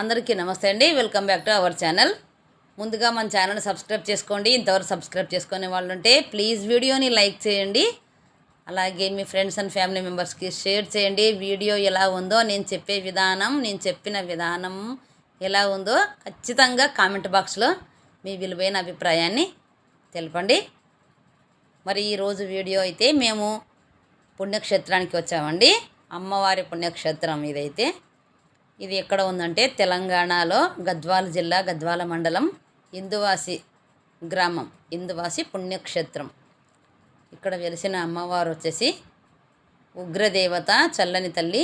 అందరికీ నమస్తే అండి. Welcome back to our channel ముందుగా మన ఛానల్ సబ్స్క్రైబ్ చేసుకోండి. ఇంతవరకు సబ్స్క్రైబ్ చేసుకునే వాళ్ళు ఉంటే ప్లీజ్ వీడియోని లైక్ చేయండి. అలాగే మీ ఫ్రెండ్స్ అండ్ ఫ్యామిలీ మెంబర్స్కి షేర్ చేయండి. వీడియో ఎలా ఉందో నేను చెప్పే విధానం నేను చెప్పిన విధానం ఎలా ఉందో ఖచ్చితంగా కామెంట్ బాక్స్లో మీ విలువైన అభిప్రాయాన్ని తెలపండి. మరి ఈరోజు వీడియో అయితే మేము పుణ్యక్షేత్రానికి వచ్చామండి. అమ్మవారి పుణ్యక్షేత్రం ఇదైతే. ఇది ఎక్కడ ఉందంటే తెలంగాణలో గద్వాల జిల్లా గద్వాల మండలం ఇందువాసి గ్రామం ఇందువాసి పుణ్యక్షేత్రం. ఇక్కడ వెలిసిన అమ్మవారు వచ్చేసి ఉగ్రదేవత చల్లని తల్లి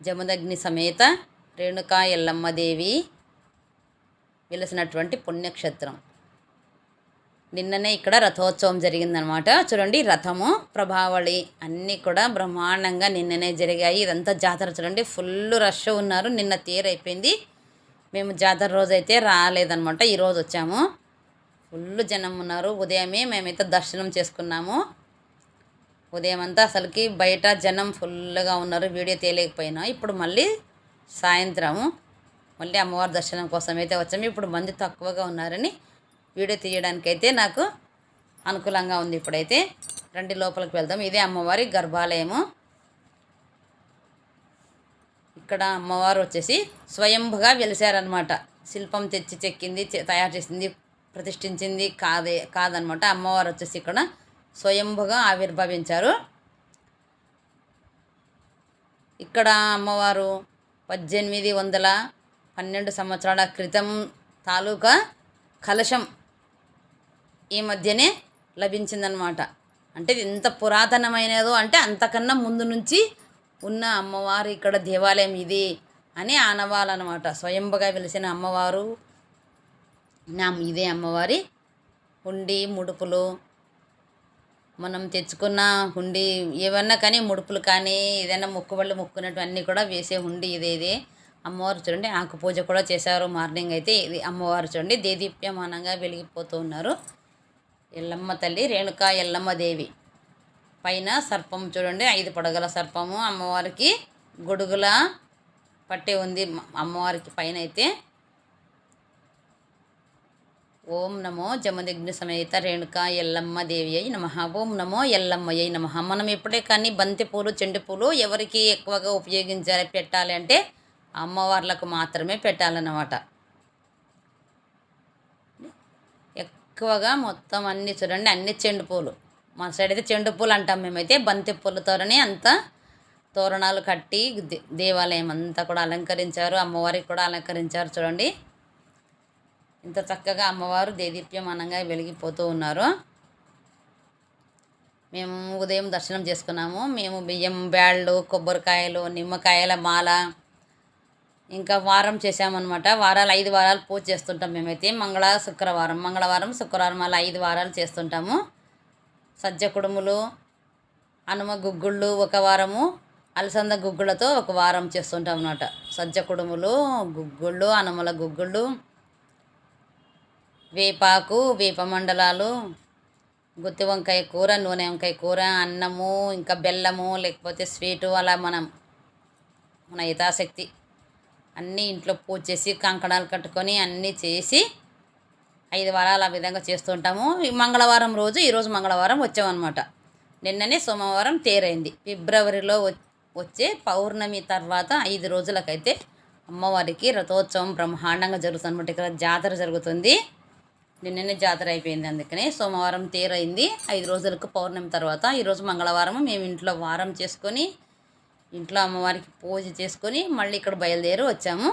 జమదగ్ని సమేత రేణుకా ఎల్లమ్మదేవి వెలిసినటువంటి పుణ్యక్షేత్రం. నిన్ననే ఇక్కడ రథోత్సవం జరిగిందనమాట. చూడండి రథము ప్రభావళి అన్నీ కూడా బ్రహ్మాండంగా నిన్ననే జరిగాయి. ఇదంతా జాతర చూడండి ఫుల్ రష్ ఉన్నారు. నిన్న తేరు అయిపోయింది. మేము జాతర రోజు అయితే రాలేదనమాట ఈరోజు వచ్చాము. ఫుల్ జనం ఉన్నారు. ఉదయమే మేమైతే దర్శనం చేసుకున్నాము. ఉదయం అంతా అసలుకి బయట జనం ఫుల్గా ఉన్నారు. వీడియో తేలేకపోయినా. ఇప్పుడు మళ్ళీ సాయంత్రము. మళ్ళీ అమ్మవారి దర్శనం కోసం అయితే వచ్చాము. ఇప్పుడు మంది తక్కువగా ఉన్నారని వీడియో తీయడానికైతే నాకు అనుకూలంగా ఉంది ఇప్పుడైతే. రండి లోపలికి వెళ్దాం. ఇదే అమ్మవారి గర్భాలయము. ఇక్కడ అమ్మవారు వచ్చేసి స్వయంభుగా వెలిసారనమాట శిల్పం తెచ్చి చెక్కింది తయారు చేసింది ప్రతిష్ఠించింది కాదే కాదనమాట అమ్మవారు వచ్చేసి ఇక్కడ స్వయంభుగా ఆవిర్భవించారు. ఇక్కడ అమ్మవారు పద్దెనిమిది వందల పన్నెండు సంవత్సరాల క్రితం తాలూకా కలశం ఈ మధ్యనే లభించిందనమాట అంటే ఎంత పురాతనమైనదో అంటే అంతకన్నా ముందు నుంచి ఉన్న అమ్మవారు ఇక్కడ దేవాలయం ఇది అని ఆనవాలన్నమాట స్వయంభగా వెలిసిన అమ్మవారు నా ఇదే అమ్మవారి హుండి ముడుపులు. మనం తెచ్చుకున్న హుండి ఏమన్నా కానీ ముడుపులు కానీ ఏదైనా మొక్కుబళ్ళు మొక్కునటువన్నీ కూడా వేసే హుండి ఇదే ఇదే. అమ్మవారు చూడండి ఆకు పూజ కూడా చేశారు. మార్నింగ్ అయితే ఇది అమ్మవారు చూడండి దేదీప్యమానంగా వెలిగిపోతూ ఉన్నారు. ఎల్లమ్మ తల్లి రేణుకా ఎల్లమ్మ దేవి. పైన సర్పం చూడండి ఐదు పడగల సర్పము. అమ్మవారికి గొడుగుల పట్టే ఉంది అమ్మవారికి పైన అయితే ఓం నమో జమదిగ్ని సమేత రేణుక ఎల్లమ్మ దేవి అయి నమ. ఓం నమో ఎల్లమ్మ అయి నమ. మనం ఎప్పుడే కానీ బంతి పూలు చెండు పూలు ఎవరికి ఎక్కువగా ఉపయోగించాలి పెట్టాలి అంటే అమ్మవార్లకు మాత్రమే పెట్టాలన్నమాట. ఎక్కువగా మొత్తం అన్ని చూడండి అన్ని చెండు పూలు. మా సైడ్ అయితే చెండు పూలు అంటాం మేమైతే బంతి పూలతోనే అంతా తోరణాలు కట్టి దేవాలయం అంతా కూడా అలంకరించారు అమ్మవారికి కూడా అలంకరించారు చూడండి. ఇంత చక్కగా అమ్మవారు దేదీప్యమానంగా వెలిగిపోతూ ఉన్నారు. మేము ఉదయం దర్శనం చేసుకున్నాము. మేము బియ్యం బ్యాళ్ళు కొబ్బరికాయలు నిమ్మకాయల మాల ఇంకా వారం చేసామన్నమాట వారాలు ఐదు వారాలు పూజ చేస్తుంటాం మేమైతే. మంగళ శుక్రవారం. మంగళవారం శుక్రవారం అలా ఐదు వారాలు చేస్తుంటాము. సజ్జ కుడుములు హనుమ గుగ్గుళ్ళు ఒక వారము అలసంద గుగ్గుళ్ళతో ఒక వారం చేస్తుంటాం అన్నమాట సజ్జ కుడుములు గుగ్గుళ్ళు హనుమల గుగ్గుళ్ళు వేపాకు వేప మండలాలు గుత్తి వంకాయ కూర నూనె వంకాయ కూర అన్నము ఇంకా బెల్లము లేకపోతే స్వీటు అలా మనం మన యథాశక్తి. అన్నీ ఇంట్లో పూజ చేసి కంకణాలు కట్టుకొని అన్నీ చేసి ఐదు వారాలు ఆ విధంగా చేస్తుంటాము మంగళవారం రోజు ఈరోజు మంగళవారం వచ్చామన్నమాట. నిన్ననే సోమవారం తేరైంది. ఫిబ్రవరిలో వచ్చే పౌర్ణమి తర్వాత ఐదు రోజులకైతే అమ్మవారికి రథోత్సవం బ్రహ్మాండంగా జరుగుతుంది అనమాట ఇక్కడ జాతర జరుగుతుంది. నిన్ననే జాతర అయిపోయింది అందుకనే సోమవారం తేరైంది. ఐదు రోజులకు పౌర్ణమి తర్వాత ఈరోజు మంగళవారం మేము ఇంట్లో వారం చేసుకొని ఇంట్లో అమ్మవారికి పూజ చేసుకొని మళ్ళీ ఇక్కడ బయలుదేరి వచ్చాము.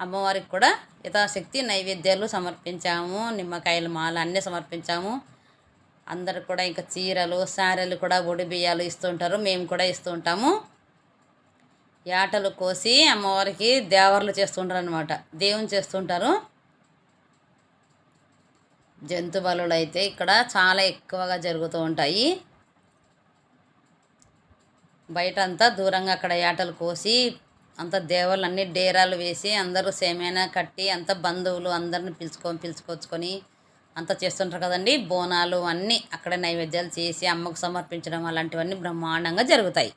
అమ్మవారికి కూడా యథాశక్తి నైవేద్యాలు సమర్పించాము. నిమ్మకాయలు మాల అన్నీ సమర్పించాము. అందరు కూడా ఇంకా చీరలు సారెలు కూడా ఒడి బియ్యాలు ఇస్తుంటారు మేము కూడా ఇస్తూ ఉంటాము. యాటలు కోసి అమ్మవారికి దేవర్లు చేస్తుంటారు అనమాట దేవుని చేస్తుంటారు జంతు అయితే ఇక్కడ చాలా ఎక్కువగా జరుగుతూ ఉంటాయి. బయట అంతా దూరంగా అక్కడ ఆటలు కోసి అంత దేవాలు అన్ని డేరాలు వేసి అందరూ సేమైనా కట్టి అంత బంధువులు అందరిని పిలుచుకొని పిలుచుకొచ్చుకొని అంతా చేస్తుంటారు కదండి. బోనాలు అన్నీ అక్కడ నైవేద్యాలు చేసి అమ్మకు సమర్పించడం అలాంటివన్నీ బ్రహ్మాండంగా జరుగుతాయి.